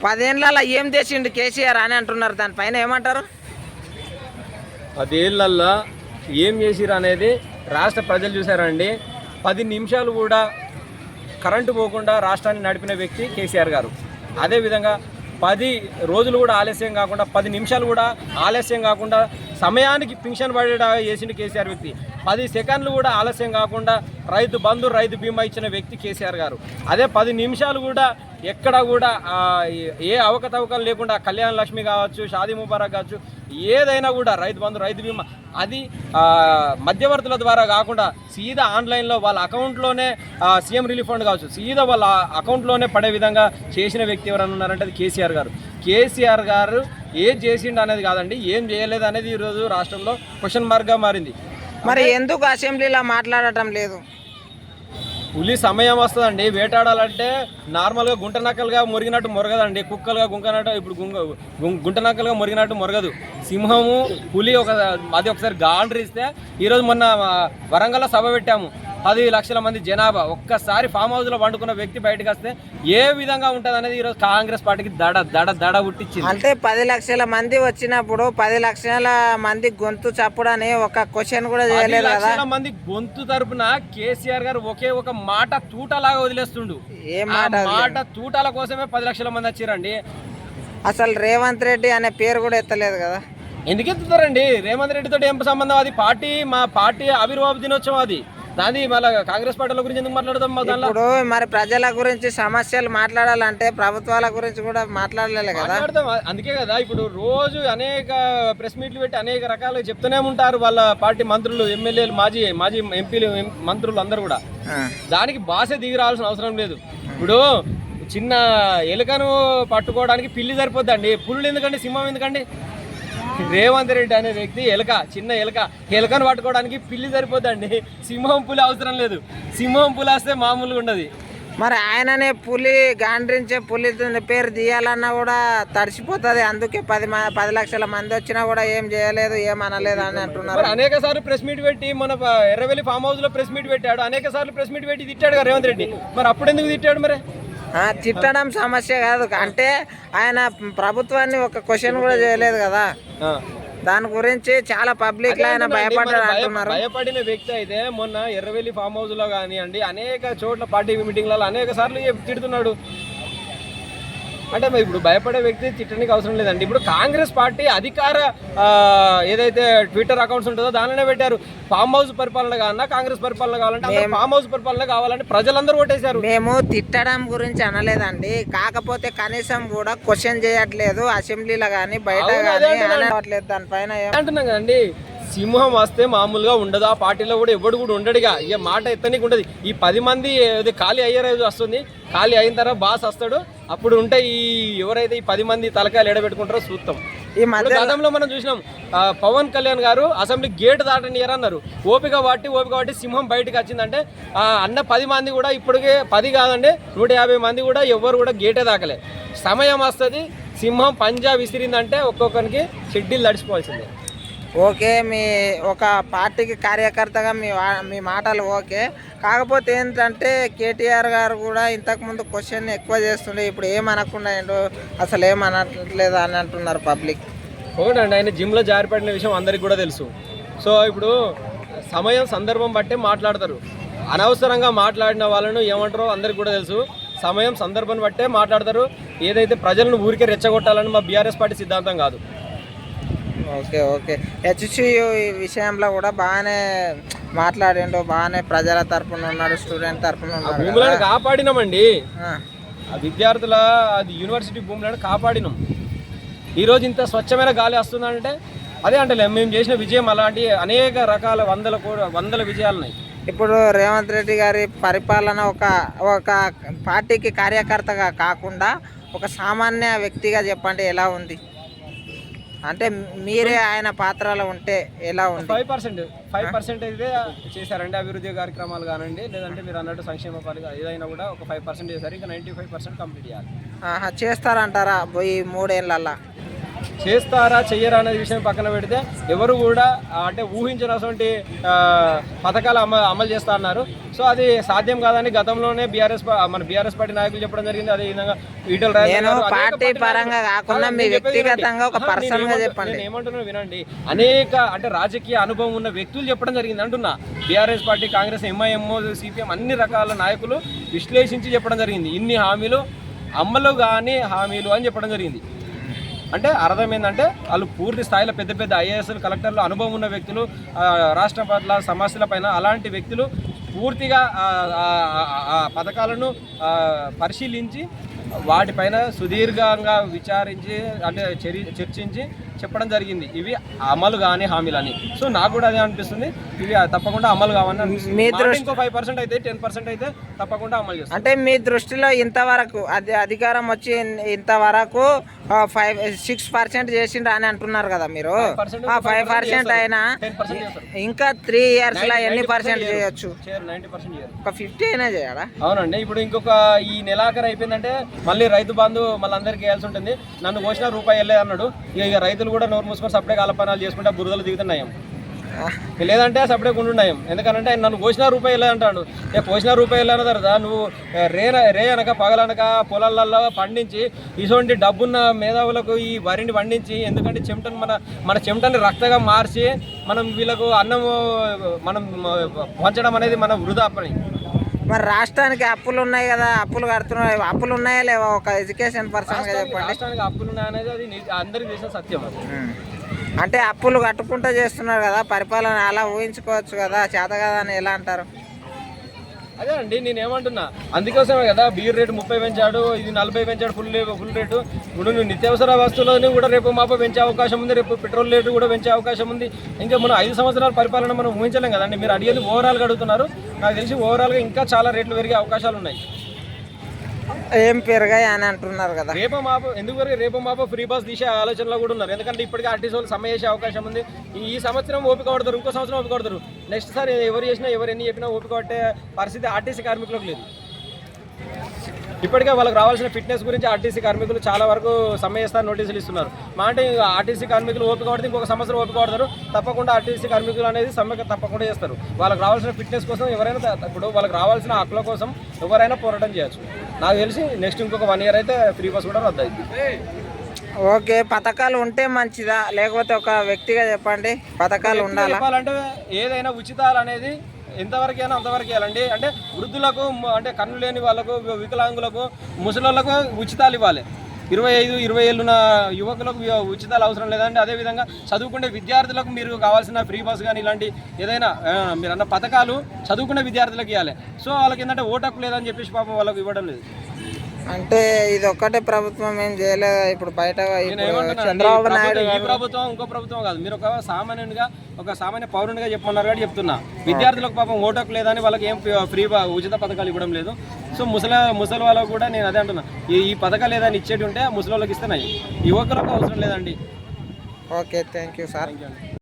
పదేళ్ళలో ఏం చేసిండు కేసీఆర్ అని అంటున్నారు దానిపైన ఏమంటారు? పదేళ్ళల్లో ఏం చేసిరు అనేది రాష్ట్ర ప్రజలు చూసారండి పది నిమిషాలు కూడా కరెంటు పోకుండా రాష్ట్రాన్ని నడిపిన వ్యక్తి కేసీఆర్ గారు. అదేవిధంగా పది రోజులు కూడా ఆలస్యం కాకుండా పది నిమిషాలు కూడా ఆలస్యం కాకుండా సమయానికి పింఛన్ పడేట చేసిండు కేసీఆర్ వ్యక్తి. పది సెకండ్లు కూడా ఆలస్యం కాకుండా రైతు బంధు రైతు బీమా ఇచ్చిన వ్యక్తి కేసీఆర్ గారు. అదే పది నిమిషాలు కూడా ఎక్కడ కూడా ఏ అవకతవకలు లేకుండా కళ్యాణ లక్ష్మి కావచ్చు షాదీ ముబారక్ కావచ్చు ఏదైనా కూడా రైతు బంధు రైతు బీమా అది మధ్యవర్తుల ద్వారా కాకుండా సీదా ఆన్లైన్లో వాళ్ళ అకౌంట్లోనే సీఎం రిలీఫ్ ఫండ్ కావచ్చు సీదా వాళ్ళ అకౌంట్లోనే పడే విధంగా చేసిన వ్యక్తి ఎవరైనా ఉన్నారంటే అది కేసీఆర్ గారు. కేసీఆర్ గారు ఏం చేసిండు అనేది కాదండి ఏం చేయలేదు అనేది ఈరోజు రాష్ట్రంలో క్వశ్చన్ మార్క్గా మారింది. మరి ఎందుకు అసెంబ్లీలో మాట్లాడటం లేదు? పులి సమయం వస్తుందండి వేటాడాలంటే నార్మల్గా గుంట నక్కలుగా మురిగినట్టు మొరగదండి కుక్కలుగా గుంకనట్టు ఇప్పుడు గుంట నక్కలుగా మురిగినట్టు మొరగదు. సింహము పులి ఒక అది ఒకసారి గాండ్రి ఇస్తే ఈరోజు మొన్న వరంగల్లో సభ పెట్టాము. పది లక్షల మంది జనాభా. ఒక్కసారి ఫామ్ హౌస్లో వండుకున్న వ్యక్తి బయటకు వస్తే ఏ విధంగా ఉంటుంది అనేది ఈరోజు కాంగ్రెస్ పార్టీకి దడ దడ దడ పుట్టించింది అంటే పది లక్షల మంది వచ్చినప్పుడు పది లక్షల మంది గొంతు చప్పుడని ఒక క్వశ్చన్ కూడా చేయలేదు లక్షల మంది గొంతు తరపున కేసీఆర్ గారు ఒకే ఒక మాట తూటలాగా వదిలేస్తుండు. ఏ మాట మాట తూటాల కోసమే పది లక్షల మంది వచ్చిరండి. అసలు రేవంత్ రెడ్డి అనే పేరు కూడా ఎత్తలేదు కదా. ఎందుకు ఎత్తుతారండి? రేవంత్ రెడ్డితో ఏం సంబంధం అది? పార్టీ మా పార్టీ ఆవిర్భావ దినోత్సవం అది. దాని మళ్ళీ కాంగ్రెస్ పార్టీల గురించి ఎందుకు మాట్లాడదాం ఇప్పుడు మరి ప్రజల గురించి సమస్యలు మాట్లాడాలంటే ప్రభుత్వాల గురించి కూడా మాట్లాడలేదు కదా. మాట్లాడదాం. అందుకే కదా ఇప్పుడు రోజు అనేక ప్రెస్ మీట్లు పెట్టి అనేక రకాలుగా చెప్తూనే ఉంటారు వాళ్ళ పార్టీ మంత్రులు ఎమ్మెల్యేలు మాజీ మాజీ ఎంపీలు మంత్రులు అందరూ కూడా. దానికి భాష దిగి రావాల్సిన అవసరం లేదు. ఇప్పుడు చిన్న ఎలుకను పట్టుకోవడానికి పిల్లి సరిపోద్దండి. పుల్లు ఎందుకండి? సింహం ఎందుకండి? రేవంత్ రెడ్డి అనే వ్యక్తి ఎలుక చిన్న ఎలుక. ఎలుకను పట్టుకోవడానికి పిల్లి సరిపోద్దండి. సింహం పులి అవసరం లేదు. సింహం పులి వస్తే మామూలుగా ఉండదు. మరి ఆయననే పులి గాండ్రించే పులి పేరు తీయాలన్నా కూడా తడిసిపోతుంది. అందుకే పది పది లక్షల మంది వచ్చినా కూడా ఏం చేయలేదు ఏం అనలేదు అని అంటున్నారు. అనేక సార్లు ప్రెస్ మీట్ పెట్టి మన ఎర్రవెల్లి ఫామ్ హౌస్లో ప్రెస్ మీట్ పెట్టాడు. అనేక సార్లు ప్రెస్ మీట్ పెట్టి తిట్టాడు రేవంత్ రెడ్డి. మరి అప్పుడు ఎందుకు తిట్టాడు మరి? తిట్టడం సమస్య కాదు. అంటే ఆయన ప్రభుత్వాన్ని ఒక క్వశ్చన్ కూడా చేయలేదు కదా. దాని గురించి చాలా పబ్లిక్లో ఆయన భయపడ్డారు అంటున్నారు. భయపడిన వ్యక్తి అయితే మొన్న ఎర్రవెల్లి ఫామ్ హౌస్లో కానివ్వండి అనేక చోట్ల పార్టీ మీటింగ్లలో అనేక సార్లు తిడుతున్నాడు. అంటే మరి ఇప్పుడు భయపడే వ్యక్తి తిట్టడానికి అవసరం లేదండి. ఇప్పుడు కాంగ్రెస్ పార్టీ అధికార ఏదైతే ట్విట్టర్ అకౌంట్స్ ఉంటుందో దానిలోనే పెట్టారు. ఫామ్ హౌస్ పరిపాలన కావాలన్నా కాంగ్రెస్ పరిపాలన కావాలంటే ఫామ్ హౌస్ పరిపాలన కావాలంటే ప్రజలందరూ ఓటేశారు. మేము తిట్టడం గురించి అనలేదండి. కాకపోతే కనీసం కూడా క్వశ్చన్ చేయట్లేదు. అసెంబ్లీలో కానీ బయట కానీ దానిపైన అంటున్నాం కదండి. సింహం వస్తే మామూలుగా ఉండదు. ఆ పార్టీలో కూడా ఎవడు కూడా ఉండడుగా. ఇక మాట ఎత్తనికి ఉండదు. ఈ పది మంది ఖాళీ అయ్యే రోజు వస్తుంది. ఖాళీ అయిన తర్వాత బాస్ వస్తాడు. అప్పుడు ఉంటే ఈ ఎవరైతే ఈ పది మంది తలకాయలు ఎడబెట్టుకుంటారో చూస్తాం ఈ మధ్య గతంలో మనం చూసినాం పవన్ కళ్యాణ్ గారు అసెంబ్లీ గేట్ దాటనియర్ అన్నారు. ఓపిక పట్టి ఓపిక పట్టి సింహం బయటకు వచ్చిందంటే అన్న పది మంది కూడా ఇప్పటికే పది కాదండి నూట యాభై మంది కూడా ఎవరు కూడా గేటే దాకలే. సమయం వస్తుంది సింహం పంజా విసిరిందంటే ఒక్కొక్కరికి షెడ్యూల్ తడిచిపోవాల్సిందే ఓకే మీ ఒక పార్టీకి కార్యకర్తగా మీ మీ మాటలు ఓకే. కాకపోతే ఏంటంటే కేటీఆర్ గారు కూడా ఇంతకుముందు క్వశ్చన్ ఎక్కువ చేస్తుండే ఇప్పుడు ఏమనకుండా ఏంటో అసలు ఏమనట్లేదు అని అంటున్నారు పబ్లిక్. ఒకటండి ఆయన జిమ్లో జారిపడిన విషయం అందరికి కూడా తెలుసు. సో ఇప్పుడు సమయం సందర్భం బట్టే మాట్లాడతారు. అనవసరంగా మాట్లాడిన వాళ్ళను ఏమంటారో అందరికి కూడా తెలుసు. సమయం సందర్భం బట్టే మాట్లాడతారు. ఏదైతే ప్రజలను ఊరికే రెచ్చగొట్టాలని మా బీఆర్ఎస్ పార్టీ సిద్ధాంతం కాదు. Okay okay. హెచ్సియు ఈ విషయంలో కూడా బాగానే మాట్లాడిండు బాగానే ప్రజల తరపున ఉన్నాడు స్టూడెంట్ తరపున ఉన్నాడు భూములను కాపాడినామండి. ఆ, విద్యార్థుల అది యూనివర్సిటీ భూములను కాపాడినాం. ఈరోజు ఇంత స్వచ్ఛమైన గాలి వస్తుందంటే అదే అంటే మేము చేసిన విజయం అలాంటి అనేక రకాల వందల వందల విజయాలు ఉన్నాయి ఇప్పుడు రేవంత్ రెడ్డి గారి పరిపాలన ఒక ఒక పార్టీకి కార్యకర్తగా కాకుండా ఒక సామాన్య వ్యక్తిగా చెప్పండి ఎలా ఉంది? అంటే మీరే ఆయన పాత్రలో ఉంటే ఎలా ఉంది? ఫైవ్ పర్సెంట్ ఫైవ్ పర్సెంట్ అయితే చేశారండి అభివృద్ధి కార్యక్రమాలు కానండి లేదంటే మీరు అన్నట్టు సంక్షేమ పథకాలు ఏదైనా కూడా ఒక ఫైవ్ పర్సెంట్ చేశారు ఇంకా నైంటీ ఫైవ్ పర్సెంట్ కంప్లీట్ చేయాలి. చేస్తారంటారా ఈ మూడేళ్ళల్లో? చేస్తారా చెయ్యరా అనే విషయం పక్కన పెడితే ఎవరు కూడా అంటే ఊహించినటువంటి పథకాలు అమ అమలు చేస్తా అన్నారు. సో అది సాధ్యం కాదని గతంలోనే బీఆర్ఎస్ మన బీఆర్ఎస్ పార్టీ నాయకులు చెప్పడం జరిగింది. అదే విధంగా ఈటల పార్టీ పరంగా కాకుండా మీ వ్యక్తిగతంగా ఒక నేను గా ఏమంటున్నా- చెప్పండి. నేను ఏమంటున్నా వినండి. అనేక అంటే రాజకీయ అనుభవం ఉన్న వ్యక్తులు చెప్పడం జరిగింది అంటున్నా. BRS party Congress MIM CPM అన్ని రకాల నాయకులు విశ్లేషించి చెప్పడం జరిగింది. ఇన్ని హామీలు అమలు కానీ హామీలు అని చెప్పడం జరిగింది. అంటే అర్థం ఏంటంటే వాళ్ళు పూర్తి స్థాయిలో పెద్ద పెద్ద ఐఏఎస్లు కలెక్టర్లు అనుభవం ఉన్న వ్యక్తులు రాష్ట్రం పట్ల సమస్యల పైన అలాంటి వ్యక్తులు పూర్తిగా పథకాలను పరిశీలించి వాటిపైన సుదీర్ఘంగా విచారించి అంటే చరి చర్చించి చెప్పడం జరిగింది. ఇవి అమలు కానీ హామీలని. సో నాకు కూడా అదే అనిపిస్తుంది. ఇవి తప్పకుండా అమలు కావాలని ఇంకో ఫైవ్ పర్సెంట్ అయితే టెన్ పర్సెంట్ అయితే తప్పకుండా అమలు చేస్తాం. అంటే మీ దృష్టిలో ఇంతవరకు అది అధికారం వచ్చి ఇంతవరకు ఫైవ్ సిక్స్ పర్సెంట్ చేసిండ్రు అని అంటున్నారు కదా మీరు. 5% ఆ ఫైవ్ పర్సెంట్ అయినా 10% చేస్తారు. ఇంకా త్రీ ఇయర్స్లో ఎన్ని పర్సెంట్ చేయొచ్చు? ఒక ఫిఫ్టీ అయినా చేయాలా? అవునండి ఇప్పుడు ఇంకొక ఈ నెలాఖరు అయిపోయిందంటే మళ్ళీ రైతు బంధు మళ్ళీ అందరికి వేయాల్సి ఉంటుంది. నన్ను కోసిన రూపాయి వెళ్ళే అన్నాడు. ఇక రైతులు కూడా నోరు మూసుకొని సపడే కాలపనాలు చేసుకుంటే బురదలు దిగుతున్నాయి లేదంటే సపడే ఉండున్నాయం ఎందుకంటే ఆయన నన్ను కోసిన రూపాయి వెళ్ళే అంటాడు. ఇక కోసిన రూపాయి వెళ్ళిన తర్వాత నువ్వు ఏ, రే రే అనక పగలనక పొలాలలో పండించి ఇటువంటి డబ్బున్న మేధావులకు ఈ వరిని పండించి ఎందుకంటే చెమటను మన మన చెమటని రక్తగా మార్చి మనం వీళ్ళకు అన్నం మనం పంచడం అనేది మన వృధా పని. మరి రాష్ట్రానికి అప్పులు ఉన్నాయి కదా అప్పులు కడుతున్నాయి. అప్పులు ఉన్నాయా లేవా? ఒక ఎడ్యుకేషన్ పర్సన్ చెప్పండి. రాష్ట్రానికి అప్పులు ఉన్నాయనేది అది అందరికీ తెలిసిన సత్యం అది. అంటే అప్పులు కట్టుకుంటూ చేస్తున్నారు కదా పరిపాలన అలా ఊహించుకోవచ్చు కదా చేత కదా అని ఎలా అంటారు? అదే అండి నేను ఏమంటున్నా అందుకోసమే కదా బీర్ రేటు ముప్పై పెంచాడు ఇది నలభై పెంచాడు ఫుల్ ఫుల్ రేటు. ఇప్పుడు నువ్వు నిత్యావసర వస్తువులను కూడా రేపు మాప పెంచే అవకాశం ఉంది రేపు పెట్రోల్ రేటు కూడా పెంచే అవకాశం ఉంది. ఇంకా మనం ఐదు సంవత్సరాల పరిపాలన మనం ఊహించలేం కదండి మీరు అడిగేది ఓవరాల్గా అడుగుతున్నారు. నాకు తెలిసి ఓవరాల్గా ఇంకా చాలా రేట్లు పెరిగే అవకాశాలు ఉన్నాయి. ఏం పెరగాయి అని అంటున్నారు కదా. రేపు మాప ఎందుకు వరకు రేపు మాప ఫ్రీ బస్ తీసే ఆలోచనలో కూడా ఉన్నారు. ఎందుకంటే ఇప్పటికే ఆర్టీసీ వాళ్ళు సమ్మె చేసే అవకాశం ఉంది. ఈ- ఈ సంవత్సరం ఓపిక పడతారు ఇంకో సంవత్సరం ఓపిక పడతారు. నెక్స్ట్ సారి ఎవరు చేసినా ఎవరు ఎన్ని చెప్పినా ఓపిక పట్టే పరిస్థితి ఆర్టీసీ కార్మికులకు లేదు. ఇప్పటికే వాళ్ళకి రావాల్సిన ఫిట్నెస్ గురించి ఆర్టీసీ కార్మికులు చాలా వరకు సమ్మె చేస్తారు నోటీసులు ఇస్తున్నారు. మా అంటే ఆర్టీసీ కార్మికులు ఓపిక పడితే ఇంకొక సంవత్సరం ఓపిక పడతారు. తప్పకుండా ఆర్టీసీ కార్మికులు అనేది సమ్మె తప్పకుండా చేస్తారు. వాళ్ళకి రావాల్సిన ఫిట్నెస్ కోసం ఎవరైనా ఇప్పుడు వాళ్ళకి రావాల్సిన హక్కుల కోసం ఎవరైనా పోరాటం చేయొచ్చు. నాకు తెలిసి నెక్స్ట్ ఇంకొక వన్ ఇయర్ అయితే ఫ్రీ బస్ కూడా రద్దు అయింది ఓకే పథకాలు ఉంటే మంచిదా? లేకపోతే ఒక వ్యక్తిగా చెప్పండి పథకాలు ఉండాలా? చెప్పాలంటే ఏదైనా ఉచితాలు అనేది ఎంతవరకైనా అంతవరకు ఇవ్వాలండి అంటే వృద్ధులకు అంటే కన్ను లేని వాళ్ళకు వికలాంగులకు ముసలిళ్ళకు ఉచితాలు ఇవ్వాలి. ఇరవై ఐదు ఇరవై ఏళ్ళున్న యువకులకు ఉచితాలు అవసరం లేదండి. అదేవిధంగా చదువుకునే విద్యార్థులకు మీరు కావాల్సిన ఫ్రీ బస్ కానీ ఇలాంటి ఏదైనా మీరు అన్న పథకాలు చదువుకునే విద్యార్థులకు ఇవ్వాలి. సో వాళ్ళకి ఏంటంటే ఓటకు లేదని చెప్పేసి పాపం వాళ్ళకి ఇవ్వడం లేదు. అంటే ఇది ఒక్కటే ప్రభుత్వం ఏం చేయలేదు? ఇప్పుడు బయట చంద్రబాబు నాయుడు ఈ ప్రభుత్వం ఇంకో ప్రభుత్వం కాదు. మీరు ఒక సామాన్యునిగా ఒక సామాన్య పౌరునిగా చెప్పమన్నారు కాబట్టి చెప్తున్నా. విద్యార్థులకు పాపం ఓటకు లేదని వాళ్ళకి ఏం ఫ్రీ- ఉచిత పథకాలు ఇవ్వడం లేదు. సో ముసలి ముసలి వాళ్ళకు కూడా నేను అదే అంటున్నా. ఈ పథకాలు ఏదైనా ఇచ్చేటి ఉంటే ముసలి వాళ్ళకి ఇస్తున్నాయి యువకులకు అవసరం లేదండి. Okay thank you sir.